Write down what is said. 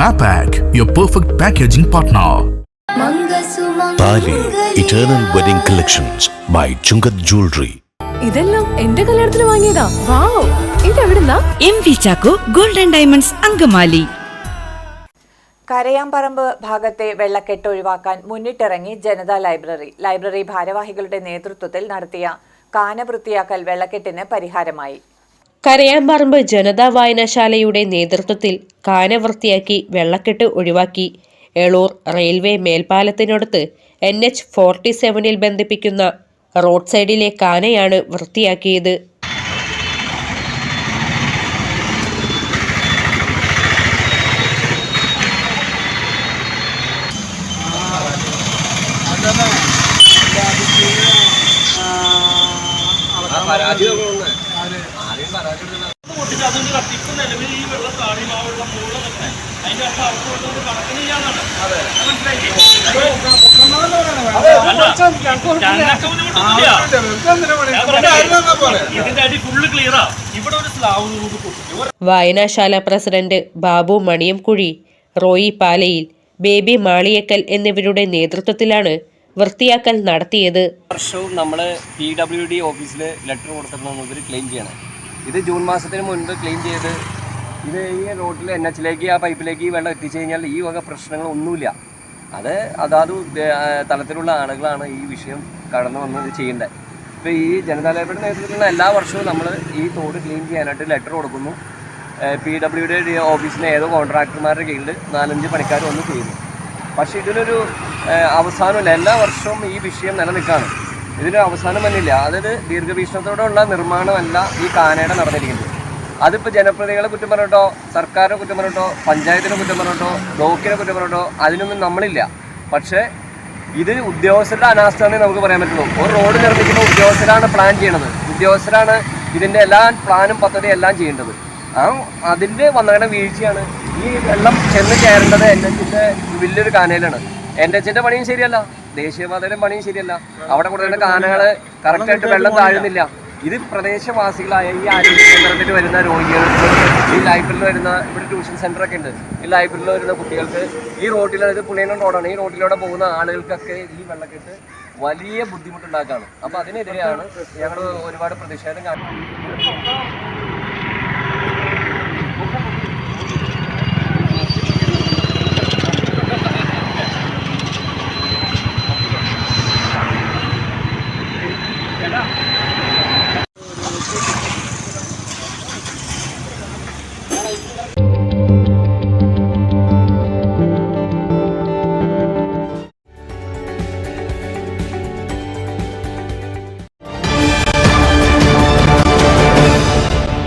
Mapac, your perfect packaging partner. Thali eternal wedding collections by Chungath jewellery ഇതെല്ലാം എന്റെ കല്യാണത്തിന് വാങ്ങിയതാ. Wow. ഇതെവിടുന്നാ? M V Chacko golden diamonds Angamaly. Karayamparambu ഭാഗത്തെ വെള്ളക്കെട്ട് ഒഴിവാക്കാൻ മുന്നിട്ടിറങ്ങി ജനതാ ലൈബ്രറി. ലൈബ്രറി ഭാരവാഹികളുടെ നേതൃത്വത്തിൽ നടത്തിയ കാന വൃത്തിയാക്കൽ വെള്ളക്കെട്ടിന് പരിഹാരമായി. കരയാമ്പറമ്പ് ജനതാ വായനശാലയുടെ നേതൃത്വത്തിൽ കാന വൃത്തിയാക്കി വെള്ളക്കെട്ട് ഒഴിവാക്കി എളൂർ റെയിൽവേ മേൽപ്പാലത്തിനടുത്ത് എൻ എച്ച് ഫോർട്ടി സെവനിൽ ബന്ധിപ്പിക്കുന്ന റോഡ് സൈഡിലെ കാനയാണ് വൃത്തിയാക്കിയത് ഇതിന്റെ അടി ഫുള്ള് ക്ലിയറാ ഇവിടെ ഒരു സ്ലാവ് പൊട്ടി പ്രസിഡന്റ് ബാബു മണിയംകുഴി റോയി പാലയിൽ ബേബി മാളിയക്കൽ എന്നിവരുടെ നേതൃത്വത്തിലാണ് വൃത്തിയാക്കൽ നടത്തിയത്. വർഷവും നമ്മൾ പി ഡബ്ല്യു ഡി ഓഫീസിൽ ലെറ്റർ കൊടുത്തിട്ടുണ്ടെന്ന് ഇവർ ക്ലെയിം ചെയ്യണം. ഇത് ജൂൺ മാസത്തിന് മുൻപ് ക്ലീൻ ചെയ്ത് ഇത് ഈ റോഡിൽ എൻ എച്ചിലേക്ക് ആ പൈപ്പിലേക്ക് ഈ വെള്ളം എത്തിച്ചു കഴിഞ്ഞാൽ ഈ വക പ്രശ്നങ്ങളൊന്നുമില്ല അത് അതാത് തലത്തിലുള്ള ആളുകളാണ് ഈ വിഷയം കടന്നു വന്ന് ഇത് ചെയ്യേണ്ടത് ഇപ്പോൾ ഈ ജനതാ ലൈബ്രറിയുടെ നേതൃത്വത്തിലുള്ള എല്ലാ വർഷവും നമ്മൾ ഈ തോട് ക്ലീൻ ചെയ്യാനായിട്ട് ലെറ്റർ കൊടുക്കുന്നു. പി ഡബ്ല്യു ഡി ഓഫീസിലെ ഏതോ കോൺട്രാക്ടർമാരുടെ കീഴിൽ നാലഞ്ച് പണിക്കാർ വന്ന് ചെയ്യുന്നു. പക്ഷേ ഇതിനൊരു അവസാനമില്ല. എല്ലാ വർഷവും ഈ വിഷയം നിലനിൽക്കുകയാണ് ഇതിനൊരു അവസാനം വന്നില്ല. അതായത് ദീർഘവീക്ഷണത്തോടെയുള്ള നിർമ്മാണമല്ല ഈ കാനയുടെ നടന്നിരിക്കുന്നത്. അതിപ്പോൾ ജനപ്രതിനിധികളെ കുറ്റം പറഞ്ഞിട്ടോ സർക്കാരിനെ കുറ്റം പറഞ്ഞിട്ടോ പഞ്ചായത്തിനെ കുറ്റം പറഞ്ഞിട്ടോ ബ്ലോക്കിനെ കുറ്റം പറഞ്ഞിട്ടോ അതിനൊന്നും നമ്മളില്ല. പക്ഷേ ഇത് ഉദ്യോഗസ്ഥരുടെ അനാസ്ഥയാണെന്നേ നമുക്ക് പറയാൻ പറ്റുള്ളൂ. ഒരു റോഡ് നിർമ്മിക്കുമ്പോൾ ഉദ്യോഗസ്ഥരാണ് പ്ലാൻ ചെയ്യണത്. ഉദ്യോഗസ്ഥരാണ് ഇതിന്റെ എല്ലാ പ്ലാനും പദ്ധതിയും എല്ലാം ചെയ്യേണ്ടത്. ആ അതിന്റെ വന്നകട വീഴ്ചയാണ് ഈ വെള്ളം ചെന്ന് ചേരേണ്ടത് എൻ എച്ചിന്റെ വലിയൊരു കാനയിലാണ് എൻ എച്ചിന്റെ പണിയും ശരിയല്ല. ദേശീയപാതയുടെ പണിയും ശരിയല്ല. അവിടെ കൊടുക്കുന്ന കാനകൾ കറക്റ്റായിട്ട് വെള്ളം താഴുന്നില്ല. ഇത് പ്രദേശവാസികളായ ഈ ആരോഗ്യ കേന്ദ്രത്തിൽ വരുന്ന രോഗികൾക്ക് ഈ ലൈബ്രറിയിൽ വരുന്ന ഇവിടെ ട്യൂഷൻ സെന്റർ ഒക്കെ ഉണ്ട്. ഈ ലൈബ്രറിയിൽ വരുന്ന കുട്ടികൾക്ക് ഈ റോഡിൽ ഇത് പുളിയനം റോഡാണ്. ഈ റോഡിലൂടെ പോകുന്ന ആളുകൾക്കൊക്കെ ഈ വെള്ളക്കെട്ട് വലിയ ബുദ്ധിമുട്ടുണ്ടാക്കാണ്. അപ്പോൾ അതിനെതിരെയാണ് ഞങ്ങൾ ഒരുപാട് പ്രതിഷേധം കാണിക്കുന്നത്